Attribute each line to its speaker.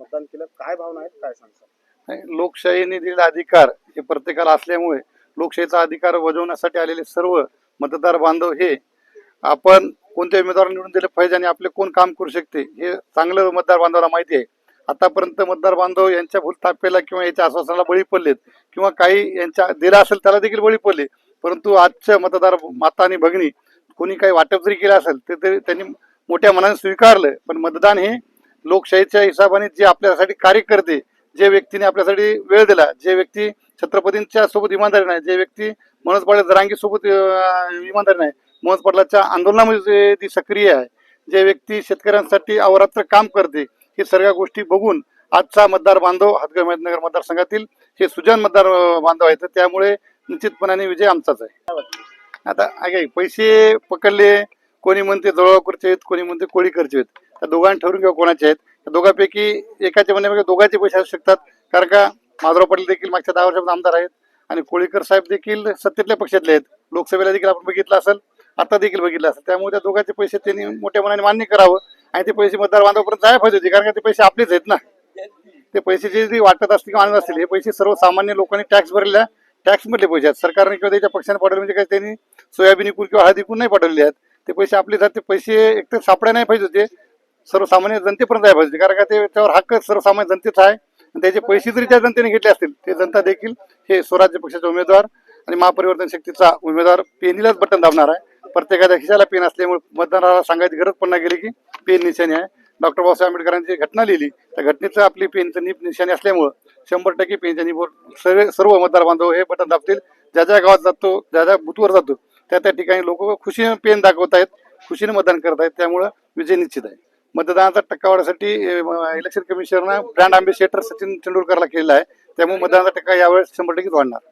Speaker 1: मतदान केलं? काय भावना आहेत? काय
Speaker 2: सांगतात लोकशाहीने दिलेला अधिकार हे प्रत्येकाला असल्यामुळे लोकशाहीचा अधिकार बजावण्यासाठी आलेले सर्व मतदार बांधव हे आपण कोणत्या उमेदवार निवडून दिले पाहिजे आणि आपले कोण काम करू शकते हे चांगलं मतदार बांधवाला माहिती आहे. आतापर्यंत मतदार बांधव यांच्या भूलतापेला किंवा याच्या आश्वासनाला बळी पडलेत किंवा काही यांच्या दिला असेल त्याला देखील बळी पडले. परंतु आजच्या मतदार माता आणि भगिनी कोणी काही वाटप जरी केलं असेल ते तरी त्यांनी मोठ्या मनाने स्वीकारलं पण मतदान हे लोकशाहीच्या हिशोबाने जे आपल्यासाठी कार्य करते जे व्यक्तीने आपल्यासाठी वेळ दिला जे व्यक्ती छत्रपतींच्या सोबत इमानदारी नाही जे व्यक्ती मनोज पाटील जरांगी सोबत इमानदारी नाही मनोज पाटलाच्या आंदोलनामध्ये ती सक्रिय आहे. जे व्यक्ती शेतकऱ्यांसाठी अवरात्र काम करते हे सर्व गोष्टी बघून आजचा मतदार बांधव हातगाव नगर मतदारसंघातील हे सुजान मतदार बांधव आहेत. तर त्यामुळे निश्चितपणाने विजय आमचाच आहे. आता पैसे पकडले कोणी म्हणते जवळकरचे आहेत कोणी म्हणते कोळीकरचे आहेत. त्या दोघांनी ठरून किंवा कोणाचे आहेत. त्या दोघांपैकी एकाच्या म्हणण्यापैकी दोघांचे पैसे असू शकतात. कारण का माधवराव पाटील देखील मागच्या दहा वर्षापासून आमदार आहेत. आणि कोळीकर साहेब देखील सत्तेतल्या पक्षातले आहेत. लोकसभेला देखील आपण बघितलं असेल आता देखील बघितलं असेल. त्यामुळे त्या दोघांचे पैसे त्यांनी मोठ्या मनाने मान्य करावं आणि ते पैसे मतदार बांधवापर्यंत जायला पाहिजे होते. कारण का ते पैसे आपलेच आहेत ना. ते पैसे जे जे वाटत असतील किंवा आणत असतील हे पैसे सर्वसामान्य लोकांनी टॅक्स भरलेल्या टॅक्स मधले पैसे आहेत. सरकारने किंवा त्याच्या पक्षाने पाठवले म्हणजे काही त्यांनी सोयाबीन इकून किंवा हळद इकून नाही पाठवले आहेत. ते पैसे आपले आहेत. ते पैसे एकतर सापडा नाही पाहिजे होते सर्वसामान्य जनतेपर्यंत आहे पाहिजे. कारण का ते त्यावर हक्क सर्वसामान्य जनतेचा आहे. आणि त्याचे पैसे जरी त्या जनतेने घेतले असतील ते जनता देखील हे स्वराज्य पक्षाचे उमेदवार आणि महापरिवर्तन शक्तीचा उमेदवार पेनीलाच बटन दाबणार आहे. प्रत्येकाच्या खिशाला पेन असल्यामुळे मतदाराला सांगायची गरज पण नाही गेली की पेन निशाणी आहे. डॉक्टर बाबासाहेब आंबेडकरांची घटना लिहिली त्या घटनेचं आपली पेनचं निप निशाणी असल्यामुळं शंभर टक्के पेनच्या निपवर सर्व सर्व मतदार बांधव हे बटन दाबतील. ज्या ज्या गावात जातो ज्या ज्या बुथवर जातो त्या त्या ठिकाणी लोक खुशीने पेन दाखवत आहेत खुशीने मतदान करत आहेत त्यामुळं विजय निश्चित आहे. मतदानाचा टक्का वाढण्यासाठी इलेक्शन कमिशनरनं ब्रँड अँबेसेडर सचिन तेंडुलकरला केलेला आहे. त्यामुळे मतदानाचा टक्का यावेळेस शंभर टक्केच वाढणार.